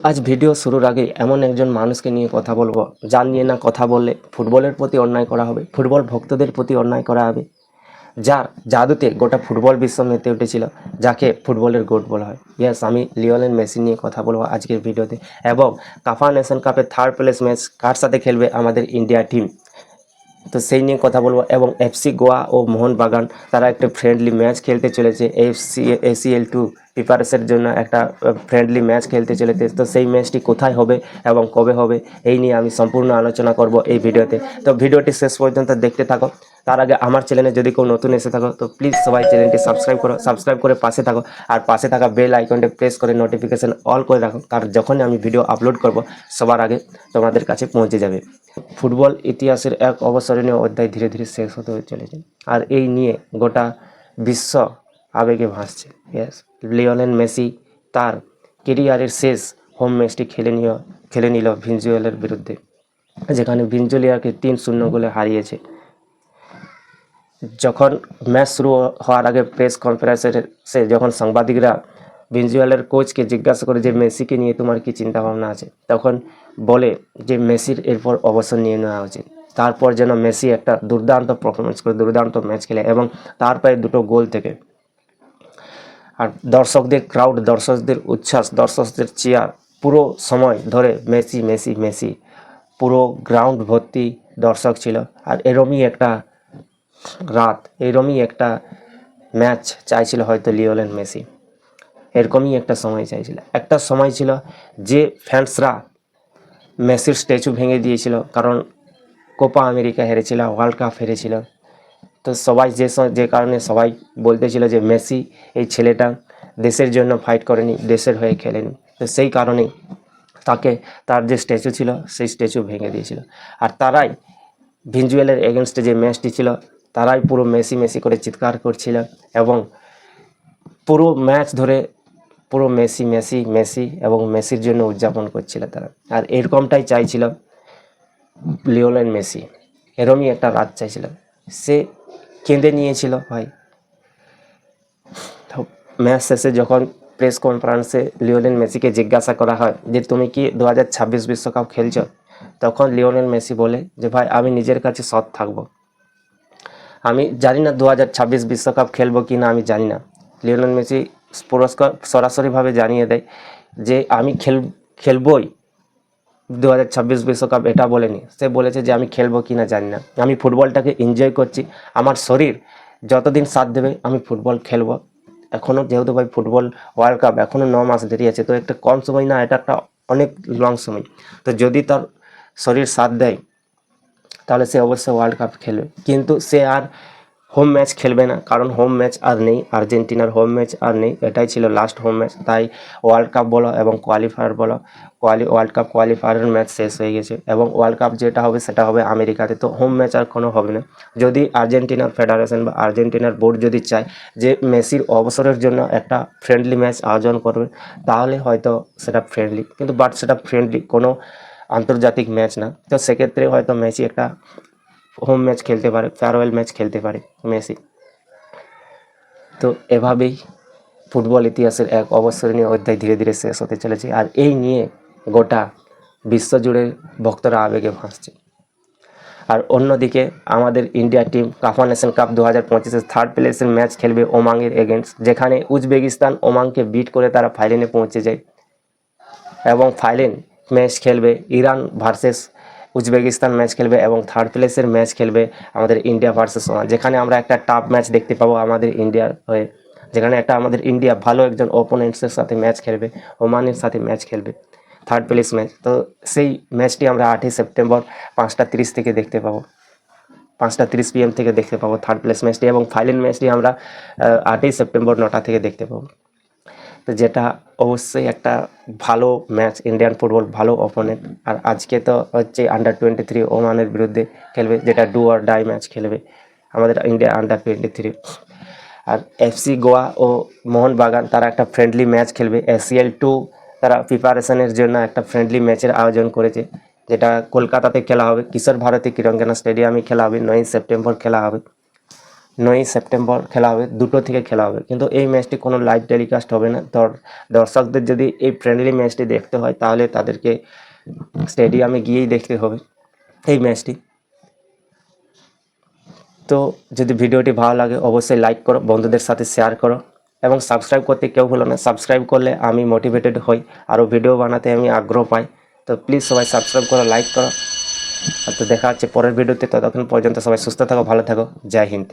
আজ ভিডিও শুরুর আগে এমন একজন মানুষকে নিয়ে কথা বলব, যার নিয়ে না কথা বললে ফুটবলের প্রতি অন্যায় করা হবে, ফুটবল ভক্তদের প্রতি অন্যায় করা হবে। যার জাদুতে গোটা ফুটবল বিশ্ব মেতে উঠেছিল, যাকে ফুটবলের গোট বলা হয়। ইয়াস আমি লিওনেল মেসি নিয়ে কথা বলব আজকের ভিডিওতে। এবং কাফা নেশন কাপের থার্ড প্লেস ম্যাচ কার সাথে খেলবে আমাদের ইন্ডিয়া টিম তো সেই নিয়ে কথা বলব। এবং এফসি গোয়া ও মোহনবাগান, তারা একটা ফ্রেন্ডলি ম্যাচ খেলতে চলেছে এফসি এসিএল টু প্রিপারেশনের জন্য একটা ফ্রেন্ডলি ম্যাচ খেলতে চলেছে। তো সেই ম্যাচটি কোথায় হবে এবং কবে হবে, এই নিয়ে আমি সম্পূর্ণ আলোচনা করব এই ভিডিওতে। তো ভিডিওটি শেষ পর্যন্ত দেখতে থাকো। তার আগে আমার চ্যানেলে যদি কেউ নতুন এসে থাকো, তো প্লিজ সবাই চ্যানেলটি সাবস্ক্রাইব করো সাবস্ক্রাইব করে পাশে থাকো। আর পাশে থাকা বেল আইকনটি প্রেস করে নোটিফিকেশান অল করে রাখো। কারণ যখনই আমি ভিডিও আপলোড করব, সবার আগে তোমাদের কাছে পৌঁছে যাবে। ফুটবল ইতিহাসের এক অবসরণীয় অধ্যায় ধীরে ধীরে শেষ হতে চলেছে। আর এই নিয়ে গোটা বিশ্ব আবেগে ভাসছে। ইয়েস লিওনেল মেসি তার কেরিয়ারের শেষ হোম ম্যাচটি খেলে নিয়ে খেলে নিল ভিনজুয়েলের বিরুদ্ধে, যেখানে ভিনজুলিয়াকে তিন শূন্য গোলে হারিয়েছে। যখন ম্যাচ শুরু হওয়ার আগে প্রেস কনফারেন্সের সে যখন সাংবাদিকরা ভিনজুয়ালের কোচকে জিজ্ঞাসা করে যে, মেসিকে নিয়ে তোমার কি চিন্তা ভাবনা আছে? তখন বলে যে, মেসির এরপর অবসর নিয়ে নেওয়া উচিত। তারপর যেন মেসি একটা দুর্দান্ত পারফরমেন্স করে দুর্দান্ত ম্যাচ খেলে এবং তার পায়ে দুটো গোল থেকে আর দর্শকদের ক্রাউড দর্শকদের উচ্ছ্বাস, দর্শকদের চেয়ার পুরো সময় ধরে মেসি মেসি মেসি, পুরো গ্রাউন্ড ভর্তি দর্শক ছিল। আর এরমই একটা রাত, এরমই একটা ম্যাচ চাইছিল হয়তো লিওলেন মেসি। এরকমই একটা সময় চাইছিল। একটা সময় ছিল যে ফ্যান্সরা মেসির স্ট্যাচু ভেঙে দিয়েছিল, কারণ কোপা আমেরিকা হেরেছিল ওয়ার্ল্ড কাপ হেরেছিল। তো সবাই যে যে কারণে সবাই বলতেছিল যে মেসি এই ছেলেটা দেশের জন্য ফাইট করেনি, দেশের হয়ে খেলেনি। তো সেই কারণেই তাকে, তার যে স্ট্যাচু ছিল, সেই স্ট্যাচু ভেঙে দিয়েছিল। আর তারাই ভিনজুয়েলের এগেনস্টে যে ম্যাচটি ছিল, তারাই পুরো মেসি মেসি করে চিৎকার করছিল এবং পুরো ম্যাচ ধরে পুরো মেসি মেসি মেসি এবং মেসির জন্য উদযাপন করছিল তারা। আর এরকমটাই চাইছিল লিওলেন মেসি। এরমই একটা রাত চাইছিল। সে কেঁদে নিয়েছিল ভাই। ম্যাচ শেষে যখন প্রেস কনফারেন্সে লিওনেল মেসিকে জিজ্ঞাসা করা হয় যে, তুমি কি দু হাজার ছাব্বিশ বিশ্বকাপ খেলছো? তখন লিওনেল মেসি বলে যে, ভাই, আমি নিজের কাছে সৎ থাকব। আমি জানি না দু হাজার ছাব্বিশ বিশ্বকাপ খেলব কি না, আমি জানি না। লিওনেল মেসি পুরস্কার সরাসরিভাবে জানিয়ে দেয় যে, আমি খেল, খেলবই। দু হাজার ছাব্বিশ বিশ্বকাপ এটা বলেনি। সে বলেছে যে আমি খেলব কি না জানি না। আমি ফুটবলটাকে এনজয় করছি। আমার শরীর যতদিন সাথ দেবে, আমি ফুটবল খেলব। এখনও যেহেতু ভাই ফুটবল ওয়ার্ল্ড কাপ এখনও ন মাস দেরি আছে, তো একটা কম সময় না, এটা একটা অনেক লং সময়। তো যদি তার শরীর সাথ দেয়, তাহলে সে অবশ্যই ওয়ার্ল্ড কাপ খেলবে। কিন্তু সে আর হোম ম্যাচ খেলবে না, কারণ হোম ম্যাচ আর নেই, আর্জেন্টিনার হোম ম্যাচ আর নেই, এটাই ছিল লাস্ট হোম ম্যাচ তাই ওয়ার্ল্ড কাপ বলো এবং কোয়ালিফায়ার বলো কোয়ালি ওয়ার্ল্ড কাপ কোয়ালিফায়ারের ম্যাচ শেষ হয়ে গেছে এবং ওয়ার্ল্ড কাপ যেটা হবে সেটা হবে আমেরিকাতে, তো হোম ম্যাচ আর কোনো হবে না। যদি আর্জেন্টিনার ফেডারেশন বা আর্জেন্টিনার বোর্ড যদি চায় যে মেসির অবসরের জন্য একটা ফ্রেন্ডলি ম্যাচ আয়োজন করবে, তাহলে হয়তো সেটা ফ্রেন্ডলি কিন্তু বাট সেটা ফ্রেন্ডলি কোনো আন্তর্জাতিক ম্যাচ না। তো সেক্ষেত্রে হয়তো মেসি একটা হোম ম্যাচ খেলতে পারে ফেয়ারওয়েল ম্যাচ খেলতে পারে মেসি। তো এভাবেই ফুটবল ইতিহাসের এক অবসরণীয় অধ্যায় ধীরে ধীরে শেষ হতে চলেছে আর এই নিয়ে গোটা বিশ্বজুড়ে ভক্তরা আবেগে ভাসছে। আর অন্যদিকে আমাদের India team CAFA nation cup দু হাজার পঁচিশের থার্ড প্লেসের ম্যাচ খেলবে ওমাংয়ের এগেনস্ট যেখানে উজবেকিস্তান ওমাংকে বিট করে তারা ফাইনালে পৌঁছে যায়। এবং ফাইনাল ম্যাচ খেলবে ইরান ভার্সেস উজবেকিস্তান ম্যাচ খেলবে এবং থার্ড প্লেসের ম্যাচ খেলবে আমাদের ইন্ডিয়া ভার্সেস যেখানে আমরা একটা টাফ ম্যাচ দেখতে পাবো আমাদের ইন্ডিয়ার হয়ে। যেখানে একটা আমাদের ইন্ডিয়া ভালো একজন ওপোনেন্টসের সাথে ম্যাচ খেলবে ওমানের সাথে ম্যাচ খেলবে। থার্ড প্লেস ম্যাচ তো সেই ম্যাচটি আমরা আটই সেপ্টেম্বর পাঁচটা তিরিশ থেকে দেখতে পাবো। পাঁচটা তিরিশ পিএম থেকে দেখতে পাবো থার্ড প্লেস ম্যাচটি এবং ফাইনাল ম্যাচটি আমরা আটই সেপ্টেম্বর নটা থেকে দেখতে পাবো। তো যেটা অবশ্যই একটা ভালো ম্যাচ ইন্ডিয়ান ফুটবল ভালো অপোনেন্ট আর আজকে তো হচ্ছে আন্ডার টোয়েন্টি থ্রি ওমানের বিরুদ্ধে খেলবে, যেটা ডু আর ডাই ম্যাচ খেলবে আমাদের ইন্ডিয়া আন্ডার টোয়েন্টি থ্রি আর এফসি গোয়া ও মোহনবাগান, তারা একটা ফ্রেন্ডলি ম্যাচ খেলবে। এসিএল টু তারা প্রিপারেশনের জন্য একটা ফ্রেন্ডলি ম্যাচের আয়োজন করেছে, যেটা কলকাতাতে খেলা হবে, কিশোর ভারতী কিরঙ্গনা স্টেডিয়ামে খেলা হবে, নয় সেপ্টেম্বর খেলা হবে। নয়ই সেপ্টেম্বর খেলা হবে, দুটো থেকে খেলা হবে। কিন্তু এই ম্যাচটি কোনো লাইভ টেলিকাস্ট হবে না। তোর দর্শকদের যদি এই ফ্রেন্ডলি ম্যাচটি দেখতে হয়, তাহলে তাদেরকে স্টেডিয়ামে গিয়েই দেখতে হবে এই ম্যাচটি। তো যদি ভিডিওটি ভালো লাগে, অবশ্যই লাইক করো, বন্ধুদের সাথে শেয়ার করো এবং সাবস্ক্রাইব করতে কেউ ভুলো না। সাবস্ক্রাইব করলে আমি মোটিভেটেড হই, আরও ভিডিও বানাতে আমি আগ্রহ পাই। তো প্লিজ সবাই সাবস্ক্রাইব করো লাইক করো। আর তো দেখা হচ্ছে পরের ভিডিওতে ততক্ষণ পর্যন্ত সবাই সুস্থ থাকো, ভালো থাকো। জয় হিন্দ।